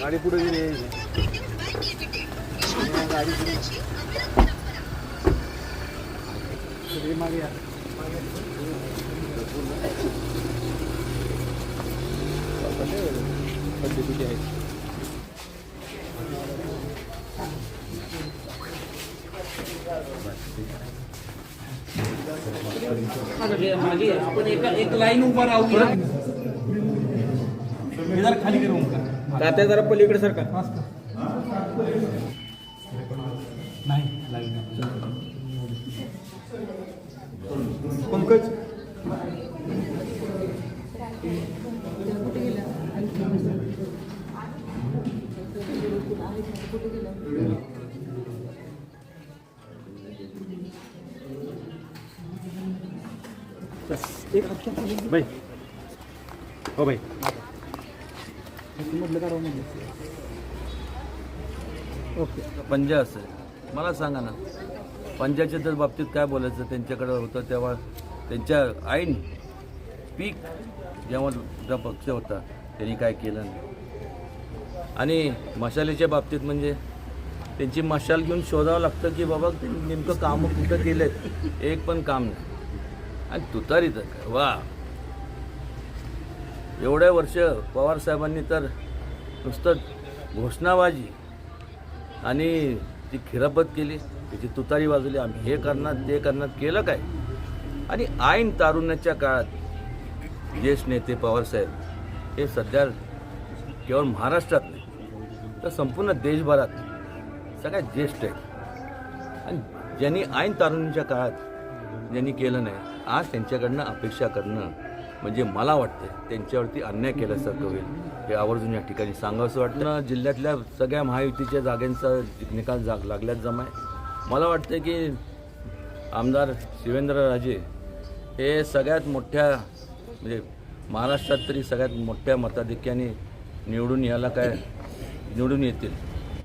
गाडी पुढे गाडी पुढे मागे पद्धती आपण एक लाईन उभा राहूया जरा खाली करू का? तात्या जरा पलीकडे सरका नाही. लाईन पंकज? भाई हो मधलं ओके. पंजा असेल मला सांगा ना पंजाच्या तर बाबतीत काय बोलायचं त्यांच्याकडे होतं तेव्हा त्यांच्या आईन पीक जेव्हा जो पक्ष होता त्यांनी काय केलं नाही. आणि मशालीच्या बाबतीत म्हणजे त्यांची मशाल घेऊन शोधावं लागतं की बाबा त्यांनी नेमकं कामं कुठं केलेत? एक पण काम नाही. आणि तुतारीचं काय? वा. एवढ्या वर्ष पवार साहेबांनी तर नुसतं घोषणाबाजी आणि ती खिरापत केली त्याची तुतारी वाजवली. आम्ही हे करणार ते करणार केलं काय? आणि ऐन तारुण्याच्या काळात ज्येष्ठ नेते पवारसाहेब हे सध्या केवळ महाराष्ट्रात नाही तर संपूर्ण देशभरात सगळ्यात ज्येष्ठ आहेत. आणि ज्यांनी ऐन तारुण्याच्या काळात ज्यांनी केलं नाही. आज त्यांच्याकडनं अपेक्षा करणं म्हणजे मला वाटतं त्यांच्यावरती अन्याय केल्यासारखं होईल. हे आवर्जून या ठिकाणी सांगावंसं वाटतं. जिल्ह्यातल्या सगळ्या महायुतीच्या जागांचा निकाल जाग लागल्यात आहे मला वाटतं की आमदार शिवेंद्रराजे हे सगळ्यात मोठ्या म्हणजे महाराष्ट्रात तरी सगळ्यात मोठ्या मताधिक्याने निवडून याला काय निवडून येतील.